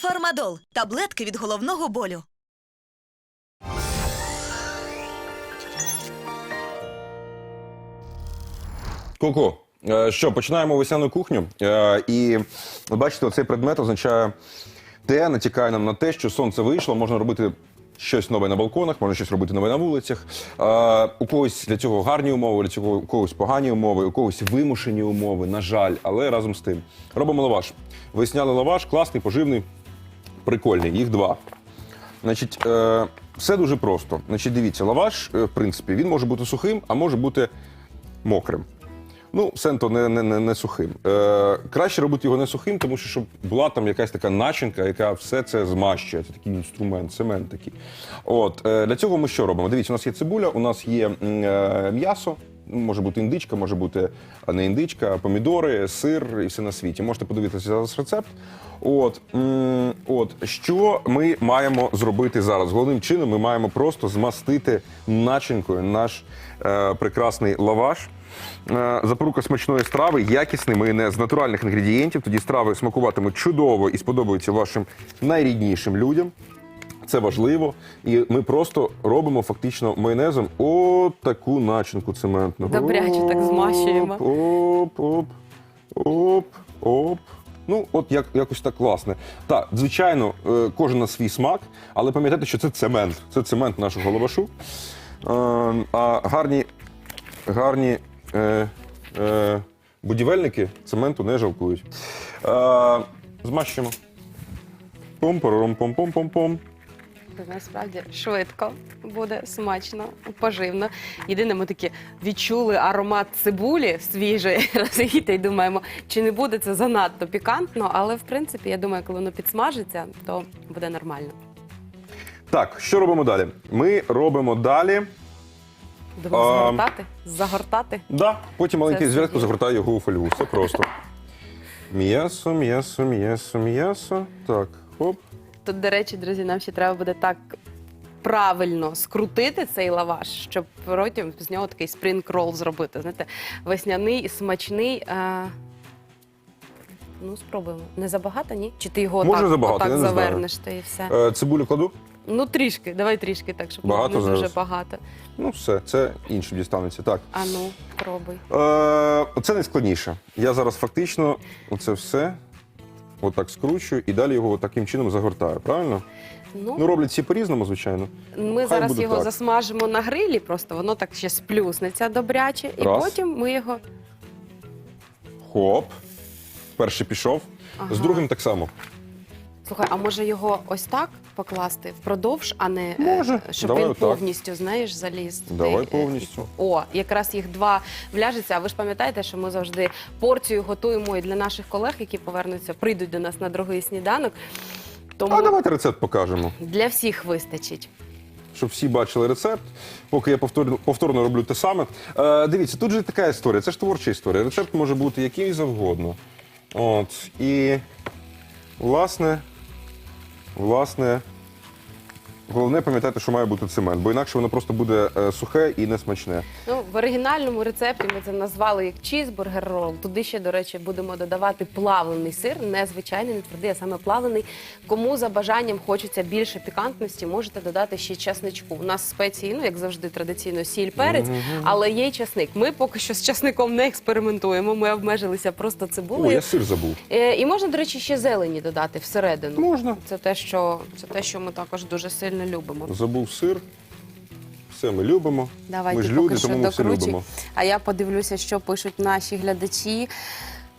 Фармадол таблетки від головного болю. Ку-ку. Е, Що, починаємо весняну кухню. Е, І бачите, цей предмет означає те, натякає нам на те, що сонце вийшло, можна робити щось нове на балконах, можна щось робити нове на вулицях. Е, У когось для цього гарні умови, для цього у когось погані умови, у когось вимушені умови, на жаль, але разом з тим. Робимо лаваш. Весняний лаваш, класний, поживний, прикольний. Їх два. Значить, е, все дуже просто. Значить, дивіться, лаваш, е, в принципі, він може бути сухим, а може бути мокрим. Ну, сенто не, не, не, не сухим. Е, краще робити його не сухим, тому що щоб була там якась така начинка, яка все це змащує. Це такий інструмент, цемент такий. От, е, для цього ми що робимо? Дивіться, у нас є цибуля, у нас є е, м'ясо. Ну, Може бути індичка, може бути а не індичка, помідори, сир і все на світі. Можете подивитися зараз рецепт. От, от що ми маємо зробити зараз? Головним чином ми маємо просто змастити начинкою наш е, прекрасний лаваш. Е, Запорука смачної страви, якісний майонез з натуральних інгредієнтів. Тоді страви смакуватимуть чудово і сподобаються вашим найріднішим людям. Це важливо. І ми просто робимо фактично майонезом от таку начинку цементну. Добряче так змащуємо. Оп, оп, оп, оп. Ну, от як, якось так класне. Так, звичайно, е, кожен на свій смак, але пам'ятайте, що це цемент. Це цемент нашого лавашу. Е, А гарні, гарні е, е, будівельники цементу не жалкують. Е, Змащуємо. пом Насправді швидко буде смачно, поживно. Єдине, ми таки відчули аромат цибулі свіжої розумієте, і думаємо, чи не буде це занадто пікантно, але в принципі, я думаю, коли воно підсмажиться, то буде нормально. Так, що робимо далі? Ми робимо далі. Будемо А, загортати, загортати. Да, потім маленький зв'язку собі. загортаю його у фольгу. Все просто. М'ясо, м'ясо, м'ясо, м'ясо. Так, хоп. Тут, до речі, друзі, нам ще треба буде так правильно скрутити цей лаваш, щоб потім з нього такий спрінг-рол зробити. Знаєте, весняний, смачний. А... Ну, спробуємо. Не забагато, ні? Чи ти його Може, так, забагато, не знаю. завернеш та і все? Е, цибулю кладу. Ну, трішки, давай трішки, так, щоб Багато не дуже зараз? багато. Ну, все, це інше дістанеться. Так. А ну, пробуй. Е, це найскладніше. Я зараз фактично оце все отак скручую і далі його таким чином загортаю. Правильно? Ну, Ну, роблять всі по-різному, звичайно. ми хай зараз буде його так. засмажимо на грилі, просто воно так ще сплюснеться добряче, і Раз. потім ми його. Хоп. Перший пішов. Ага. З другим так само. Слухай, а може його ось так покласти впродовж, а не е, Може. щоб Давай він отак. повністю, знаєш, заліз. туди, Давай е, повністю. О, якраз їх два вляжеться. А ви ж пам'ятаєте, що ми завжди порцію готуємо і для наших колег, які повернуться, прийдуть до нас на другий сніданок. Тому А давайте рецепт покажемо. для всіх вистачить. щоб всі бачили рецепт. Поки я повторно, повторно роблю те саме. Е, дивіться, тут же така історія. Це ж творча історія. Рецепт може бути який завгодно. От. І, власне, власне, головне пам'ятати, що має бути цемент, бо інакше воно просто буде е, сухе і несмачне. Ну, в оригінальному рецепті ми це назвали як чізбургер рол. Туди ще, до речі, будемо додавати плавлений сир, не звичайний, не твердий, а саме плавлений. Кому за бажанням хочеться більше пікантності, можете додати ще часничку. У нас спеції, ну як завжди, традиційно сіль, перець, але є й часник. Ми поки що з часником не експериментуємо. Ми обмежилися просто О, цибулею. я сир забув. Е, І можна, до речі, ще зелені додати всередину. Можна. Це те, що це те, що ми також дуже сильно любимо. Забув сир. Все ми любимо. Давайте ми ж поки люди, що тому ми все докручуй. любимо. А я подивлюся, що пишуть наші глядачі.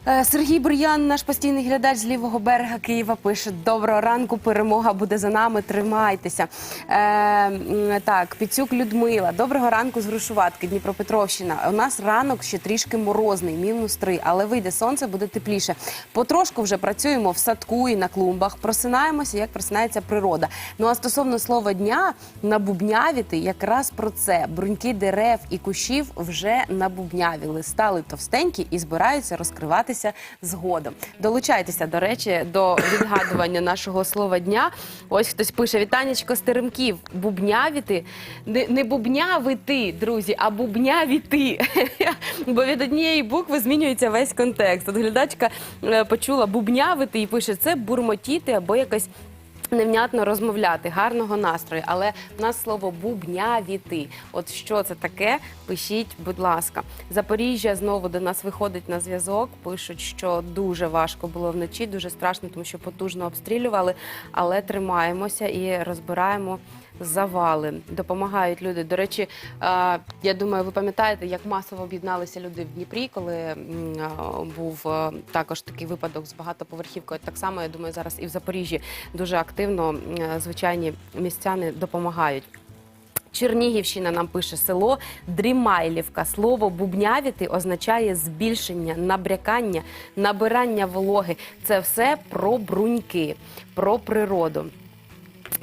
Е, Сергій Бур'ян, наш постійний глядач з лівого берега Києва, пише: Доброго ранку, перемога буде за нами. Тримайтеся. Е, так, Піцюк Людмила. Доброго ранку з Грушуватки, Дніпропетровщина. У нас ранок ще трішки морозний, мінус три, але вийде сонце, буде тепліше. Потрошку вже працюємо в садку і на клумбах. Просинаємося, як просинається природа. Ну а стосовно слова дня, набубнявіти якраз про це. Бруньки дерев і кущів вже набубнявіли, стали товстенькі і збираються розкриватися дізнаватися згодом. Долучайтеся, до речі, до відгадування нашого слова дня. Ось хтось пише: Вітанечко Стеремків, бубнявіти. Не, не бубнявити, друзі, а бубнявіти. Бо від однієї букви змінюється весь контекст. От глядачка е, почула бубнявити і пише: це бурмотіти або якось. Невнятно розмовляти, гарного настрою, але в нас слово бубнявіти. От що це таке? Пишіть, будь ласка. Запоріжжя знову до нас виходить на зв'язок. Пишуть, що дуже важко було вночі, дуже страшно, тому що потужно обстрілювали, але тримаємося і розбираємо завали. Допомагають люди. До речі, я думаю, ви пам'ятаєте, як масово об'єдналися люди в Дніпрі, коли був також такий випадок з багатоповерхівкою. Так само я думаю, зараз і в Запоріжжі дуже активно звичайні містяни допомагають. Чернігівщина нам пише село Дрімайлівка. Слово бубнявіти означає збільшення, набрякання, набирання вологи. Це все про бруньки, про природу.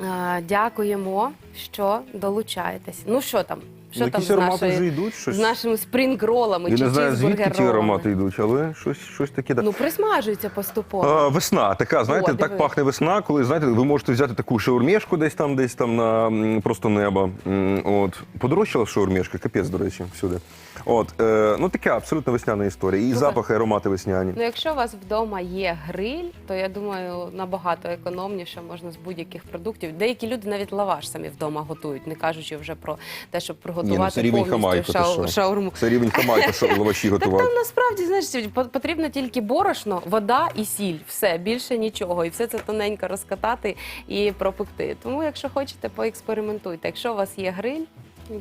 Е, Дякуємо, що долучаєтесь. Ну що там? Що Ну, там якісь з, аромати нашої, вже йдуть, щось. з нашими спрінг-ролами Я чи не знаю, звідки ті чізбургер-ролами? аромати йдуть, але щось, щось таке. да. Ну, присмажується поступово. А, весна, така, знаєте, О, так диви. пахне весна, коли знаєте, ви можете взяти таку шаурмєшку десь там, десь там на м, просто небо. М, От подорожчала шаурмєшка, капець, до речі, всюди. От е, ну така абсолютно весняна історія. І Слухай. запахи, аромати весняні. Ну, якщо у вас вдома є гриль, то я думаю, набагато економніше можна з будь-яких продуктів. Деякі люди навіть лаваш самі вдома готують, не кажучи вже про те, щоб Ні, ну, це рівень повністю ти шау- що? шаурму. Це рівень хамайка, що лаваші Так готувати. там насправді знаєш, по- потрібно тільки борошно, вода і сіль. Все більше нічого. І все це тоненько розкатати і пропекти. Тому, якщо хочете, поекспериментуйте. Якщо у вас є гриль,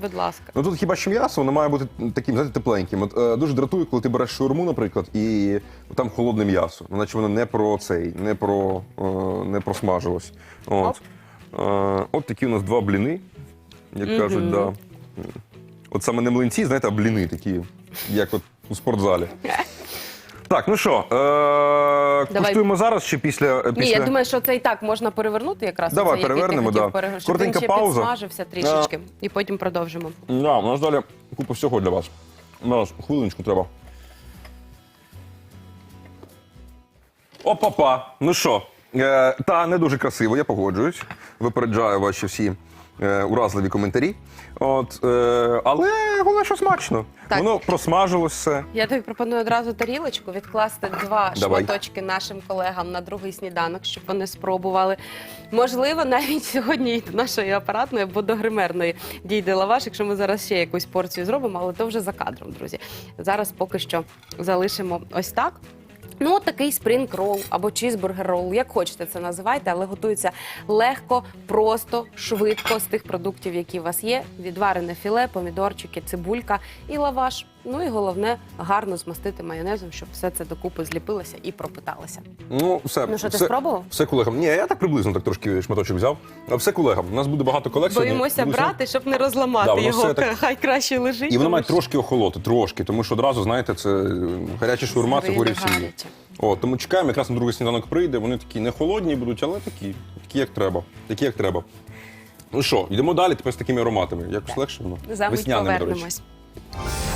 будь ласка. Ну тут хіба що м'ясо, воно має бути таким, знаєте, тепленьким. От е, дуже дратує, коли ти береш шаурму, наприклад, і там холодне м'ясо. Ну, Наче воно не про цей, не про е, не просмажилось. От. Е, от такі у нас два бліни, як кажуть, да. От саме не млинці, знаєте, а бліни такі, як от у спортзалі. Так, ну що, е, куштуємо зараз чи після, після... Ні, я думаю, що це і так можна перевернути якраз. Давай, оцей, який ти перевернемо, хотів да. пере- щоб Коротенька він ще пауза. підсмажився трішечки, і потім продовжимо. Да, у нас далі купа всього для вас. Зараз хвилиночку треба. Опа-па. Ну що, е, та не дуже красиво, я погоджуюсь. Випереджаю ваші всі е, уразливі коментарі. От, е, але головне, що смачно. Так. Воно просмажилось все. Я тобі пропоную одразу тарілочку відкласти два Давай. шматочки нашим колегам на другий сніданок, щоб вони спробували. Можливо, навіть сьогодні і до нашої апаратної або до гримерної дійде лаваш, якщо ми зараз ще якусь порцію зробимо, але то вже за кадром, друзі. Зараз поки що залишимо ось так. Ну, такий спрінг рол або чізбургер рол, як хочете це називайте, але готується легко, просто, швидко з тих продуктів, які у вас є. Відварене філе, помідорчики, цибулька і лаваш. Ну і головне гарно змастити майонезом, щоб все це докупи зліпилося і пропиталося. Ну, все. Ну що, ти все, спробував? Все колегам. Ні, я так приблизно так трошки шматочок взяв. А Все колегам. У нас буде багато колег сьогодні. Боїмося Буде брати, щоб не розламати Да, воно його. все так- Хай краще лежить. І воно тому має що трошки охолоти, трошки, тому що одразу, знаєте, це е, гаряча шаурма, це горі всі. гаряче. О, тому чекаємо, якраз на другий сніданок прийде. Вони такі не холодні будуть, але такі, такі як треба. Такі, як треба. Ну що, йдемо далі тепер з такими ароматами. Якось легше воно. За мить Весняними, до речі. повернемось.